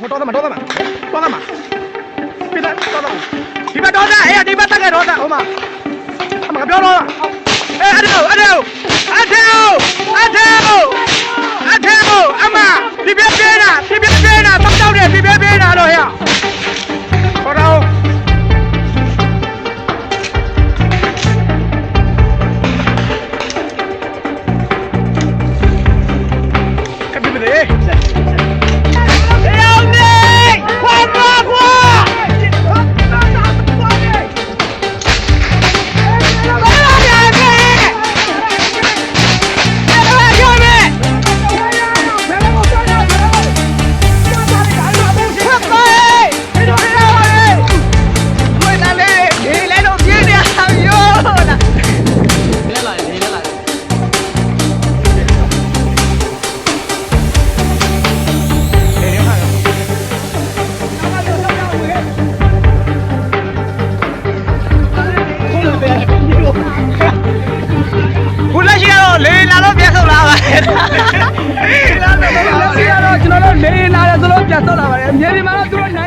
ဟိုတော့မှာတော့မှာတော့မှာပြတယ်တော့တော့ဒီဘက်တော့သားဟဲ့ဒီဘက်တက်ခဲ့တော့သားဟိုမှာအမကပြောတော့အဲအဲ့ဒါအဲ့ဒါအဲ့ဒါအဲ့ဒါအဲ့ဒါအမဒီပြပြနာဒီပြပြ လေ